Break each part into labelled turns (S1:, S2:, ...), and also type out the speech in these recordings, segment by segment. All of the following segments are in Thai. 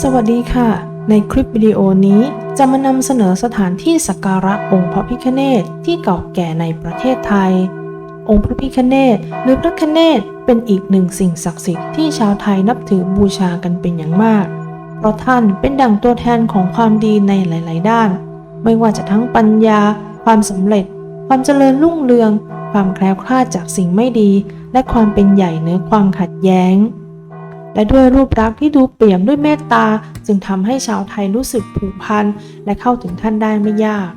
S1: สวัสดีค่ะ ในคลิปวิดีโอนี้จะมานำเสนอสถานที่สักการะองค์พระพิฆเนศที่เก่าแก่ในประเทศไทย องค์พระพิฆเนศหรือพระคเนศเป็นอีกหนึ่งสิ่งศักดิ์สิทธิ์ที่ชาวไทยนับถือบูชากันเป็นอย่างมาก เพราะท่านเป็นดั่งตัวแทนของความดีในหลาย ๆ ด้าน ไม่ว่าจะทั้งปัญญา ความสำเร็จ ความเจริญรุ่งเรือง ความแคล้วคลาดจากสิ่งไม่ดี และความเป็นใหญ่เหนือความขัดแย้ง และด้วยรูปลักษ์ที่ดูเปี่ยมด้วยเมตตา จึงทำให้ชาวไทยรู้สึกผูกพันและเข้าถึงท่านได้ไม่ยาก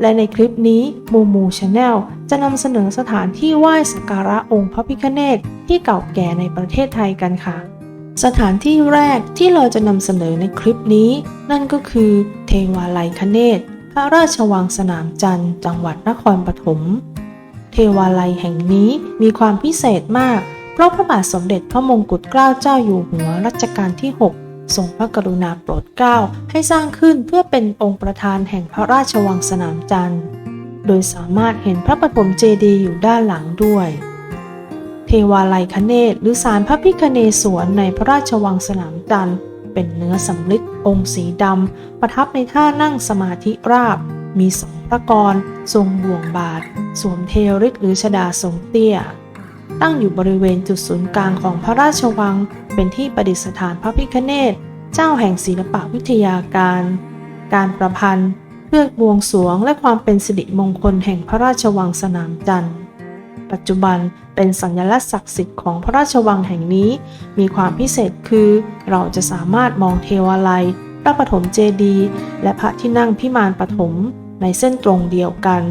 S1: และในคลิปนี้มูมูชาแนลจะนำเสนอสถานที่ไหว้สักการะองค์พระพิฆเนศที่เก่าแก่ในประเทศไทยกันค่ะ สถานที่แรกที่เราจะนำเสนอในคลิปนี้ นั่นก็คือ เทวาลัยคเนศพระราชวังสนามจันทร์จังหวัดนครปฐมเทวาลัยแห่งนี้มีความพิเศษมาก เพราะพระบาทสมเด็จพระมงกุฎเกล้าเจ้าอยู่หัวรัชกาลที่ 6 ทรงพระกรุณาโปรดเกล้าให้สร้างขึ้นเพื่อเป็นองค์ประธานแห่งพระราชวังสนามจันทร์ โดยสามารถเห็นพระปฐมเจดีย์อยู่ด้านหลังด้วย เทวาลัยคเนศหรือศาลพระพิคเนศวรในพระราชวังสนามจันทร์เป็นเนื้อสำริดองค์สีดำ ประทับในท่านั่งสมาธิราบ มีสองพระกร ทรงบ่วงบาท สวมเทวฤทธิ์หรือชดาทรงเตี้ย ตั้งอยู่บริเวณจุดศูนย์กลางของพระราชวัง เป็นที่ประดิษฐานพระพิคเนศ เจ้าแห่งศิลปวิทยาการ การประพันธ์เพื่อบวงสรวงและความเป็นสิริมงคลแห่งพระราชวังสนามจันทร์ ปัจจุบันเป็นสัญลักษณ์ศักดิ์สิทธิ์ของพระราชวังแห่งนี้ มีความพิเศษคือ เราจะสามารถมองเทวาลัย พระปฐมเจดีย์และพระที่นั่งพิมานปฐมในเส้นตรงเดียวกัน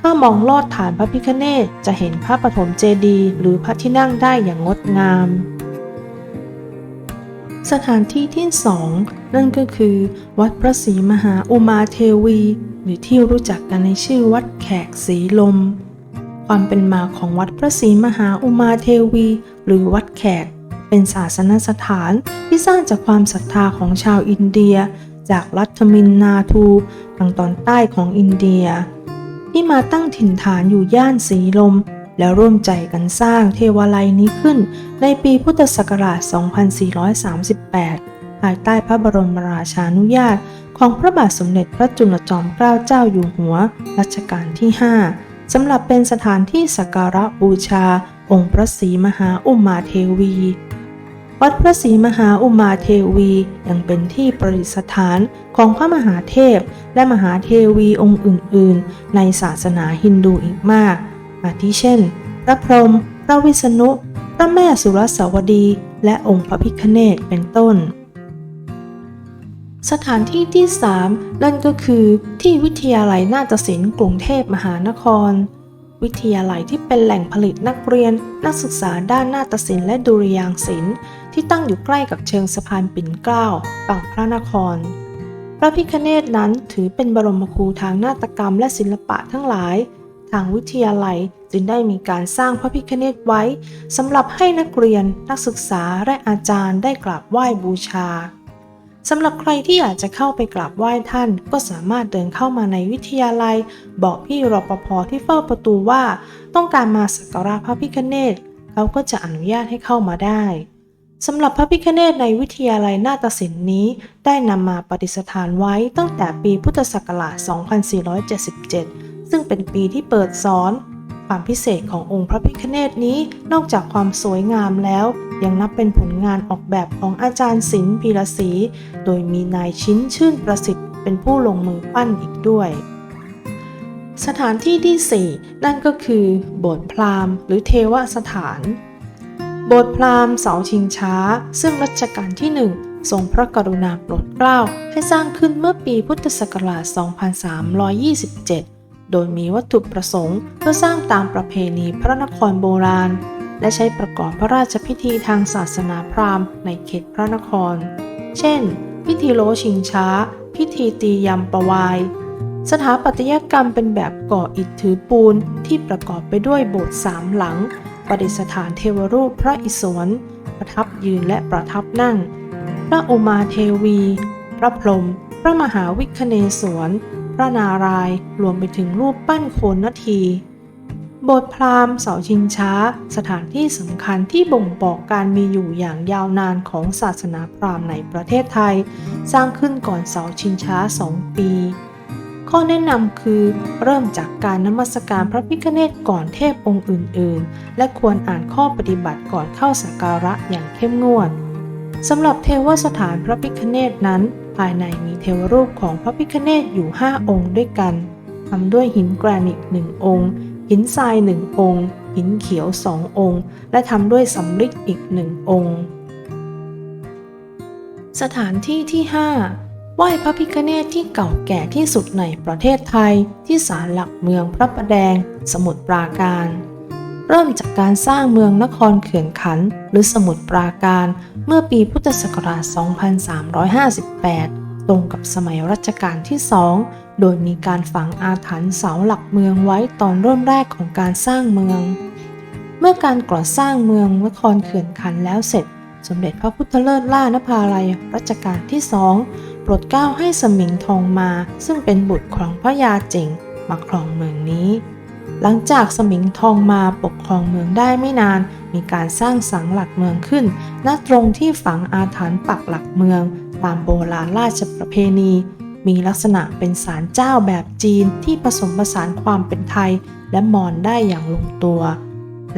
S1: ถ้ามองลอดฐานพระพิฆเนศจะเห็นพระปฐมเจดีย์หรือพระที่นั่งได้อย่างงดงาม สถานที่ที่สองนั่นก็คือ วัดพระศรีมหาอุมาเทวี หรือที่รู้จักกันในชื่อวัดแขกศรีลม ความเป็นมาของวัดพระศรีมหาอุมาเทวี หรือวัดแขก เป็นศาสนสถานที่สร้างจากความศรัทธาของชาวอินเดีย จากรัฐมินนาทูทางตอนใต้ของอินเดีย ที่มาตั้งถิ่นฐานอยู่ย่านสีลม แล้วร่วมใจกันสร้างเทวาลัยนี้ขึ้นในปีพุทธศักราช 2438 ภายใต้พระบรมราชานุญาตของพระบาทสมเด็จพระจุลจอมเกล้าเจ้าอยู่หัวรัชกาลที่ 5 สำหรับเป็นสถานที่สักการะบูชา องค์พระศรีมหาอุมาเทวี วัดพระศรีมหาอุมาเทวียังเป็นที่ประดิษฐานของพระมหาเทพ และมหาเทวีองค์อื่น ๆ ในศาสนาฮินดูอีกมาก อาทิเช่น พระพรหม พระวิษณุ พระแม่สุรสวดี และองค์พระพิฆเนศเป็นต้น สถานที่ที่ 3 นั่นก็คือที่วิทยาลัยนาฏศิลป์กรุงเทพมหานคร วิทยาลัยที่เป็นแหล่งผลิตนักเรียน นักศึกษาด้านนาฏศิลป์และดุริยางศิลป์ที่ตั้งอยู่ใกล้กับเชิงสะพานปิ่นเกล้าฝั่งพระนคร พระพิฆเนศนั้นถือเป็นบรมครูทางนาฏกรรมและศิลปะทั้งหลาย ทางวิทยาลัยจึงได้มีการสร้างพระพิฆเนศไว้สำหรับให้นักเรียน นักศึกษาและอาจารย์ได้กราบไหว้บูชา สำหรับใครที่อยากจะเข้าไปกราบไหว้ท่าน ก็สามารถเดินเข้ามาในวิทยาลัย บอกพี่รปภที่เฝ้าประตูว่า ต้องการมาสักการะพระพิฆเนศเขาก็จะอนุญาตให้เข้ามาได้สำหรับพระพิฆเนศในวิทยาลัยนาฏศิลป์นี้ ได้นำมาประดิษฐานไว้ตั้งแต่ปีพุทธศักราช 2477 ซึ่งเป็นปีที่เปิดสอน ความพิเศษขององค์พระพิฆเนศนี้นอกจากความสวยงามแล้ว ยังนับเป็นผลงานออกแบบของอาจารย์ศิลป์พีระศรีโดยมีนายชิ้นชื่นประสิทธิ์ เป็นผู้ลงมือปั้นอีกด้วย สถานที่ที่ 4 นั่นก็คือ โบสถ์พราหมณ์ หรือเทวสถาน โบสถ์พราหมณ์เสาชิงช้า ซึ่งรัชกาลที่ 1ทรงพระกรุณาโปรดเกล้าให้สร้างขึ้นเมื่อปีพุทธศักราช 2327 โดยมีวัตถุประสงค์เพื่อสร้างตามประเพณีพระนครโบราณ และใช้ประกอบพระราชพิธีทางศาสนาพราหมณ์ในเขตพระนคร เช่น พิธีโลชิงช้า พิธีตียำประวาย สถาปัตยกรรมเป็นแบบก่ออิฐถือปูนที่ประกอบไปด้วยโบสถ์สามหลัง ประดิษฐานเทวรูปพระอิศวร ประทับยืนและประทับนั่ง พระโอมาเทวี พระพรหมพระมหาวิคเนศวร ระนารายณ์รวมไปถึงรูปปั้นโคนนาที โบสถ์พราหมณ์เสาชิงช้า สถานที่สำคัญที่บ่งบอกการมีอยู่อย่างยาวนานของศาสนาพราหมณ์ในประเทศไทย สร้างขึ้นก่อนเสาชิงช้าสองปี ข้อแนะนำคือ เริ่มจากการนมัสการพระพิฆเนศก่อนเทพองค์อื่น ๆ และควรอ่านข้อปฏิบัติก่อนเข้าสักการะอย่างเข้มงวดสำหรับเทวสถานพระพิฆเนศนั้น ภายในมีเทวรูปของพระพิฆเนศอยู่ 5 องค์ด้วยกันทำด้วยหินแกรนิตหนึ่งองค์ หินทรายหนึ่งองค์ หินเขียวสององค์ และทำด้วยสำริดอีกหนึ่งองค์ สถานที่ที่ 5 ไหว้พระพิฆเนศที่เก่าแก่ที่สุดในประเทศไทย ที่ศาลหลักเมืองพระประแดง สมุทรปราการ เริ่มจากการสร้างเมืองนครเขื่อนขัน หรือสมุทรปราการ เมื่อปีพุทธศักราช 2358 ตรงกับสมัยรัชกาลที่สองโดยมีการฝังอาถรรพ์เสาหลักเมืองไว้ตอนเริ่มแรกของการสร้างเมือง เมื่อการก่อสร้างเมืองนครเขื่อนขันแล้วเสร็จ สมเด็จพระพุทธเลิศล่านภาลัยรัชกาลที่สองโปรดเกล้าให้สมิงทองมา ซึ่งเป็นบุตรของพระยาเจ๋งมาครองเมืองนี้ หลังจากสมิงทองมาปกครองเมืองได้ไม่นาน มีการสร้างสังหลักเมืองขึ้น ณ ตรงที่ฝังอาถรรพ์ปักหลักเมือง ตามโบราณราชประเพณี มีลักษณะเป็นศาลเจ้าแบบจีนที่ผสมผสานความเป็นไทย และมอญได้อย่างลงตัว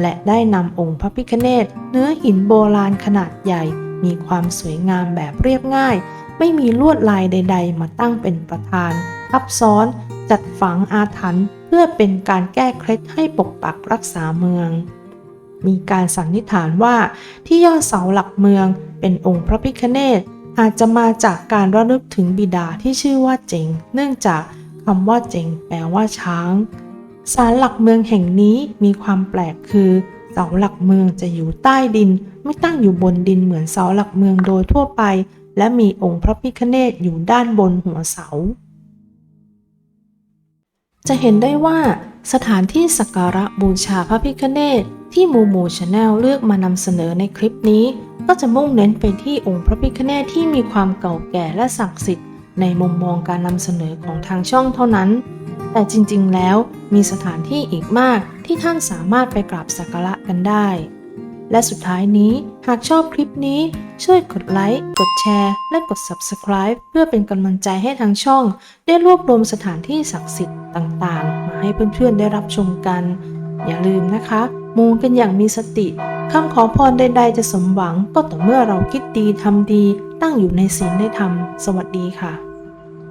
S1: และได้นำองค์พระพิฆเนศเนื้อหินโบราณขนาดใหญ่ มีความสวยงามแบบเรียบง่าย ไม่มีลวดลายใด ๆ มาตั้งเป็นประธานทับซ้อน จัดฝังอาถรรพ์เพื่อเป็นการแก้เคล็ดให้ปกปักรักษาเมือง มีการสันนิษฐานว่าที่ยอดเสาหลักเมืองเป็นองค์พระพิฆเนศอาจจะมาจากการระลึกถึงบิดาที่ชื่อว่าเจง เนื่องจากคำว่าเจงแปลว่าช้างศาลหลักเมืองแห่งนี้มีความแปลกคือเสาหลักเมืองจะอยู่ใต้ดิน ไม่ตั้งอยู่บนดินเหมือนเสาหลักเมืองโดยทั่วไป และมีองค์พระพิฆเนศอยู่ด้านบนหัวเสา จะเห็นได้ว่าสถานที่สักการะบูชาพระพิฆเนศที่มูมูชาแนลเลือกมานำเสนอในคลิปนี้ ก็จะมุ่งเน้นไปที่องค์พระพิฆเนศที่มีความเก่าแก่และศักดิ์สิทธิ์ในมุมมองการนำเสนอของทางช่องเท่านั้น แต่จริงๆ แล้วมีสถานที่อีกมากที่ท่านสามารถไปกราบสักการะกันได้ และสุดท้ายนี้หากชอบคลิปนี้ ช่วยกดไลค์ กดแชร์ และกด Subscribe เพื่อเป็นกำลังใจให้ทางช่อง ได้รวบรวมสถานที่ศักดิ์สิทธิ์ ต่างๆ มาให้เพื่อนๆได้รับชมกัน อย่าลืมนะคะ มูกันอย่างมีสติคำขอพรใดๆจะสมหวังก็ต่อเมื่อเราคิดดีทำดีตั้งอยู่ในศีลในธรรม สวัสดีค่ะ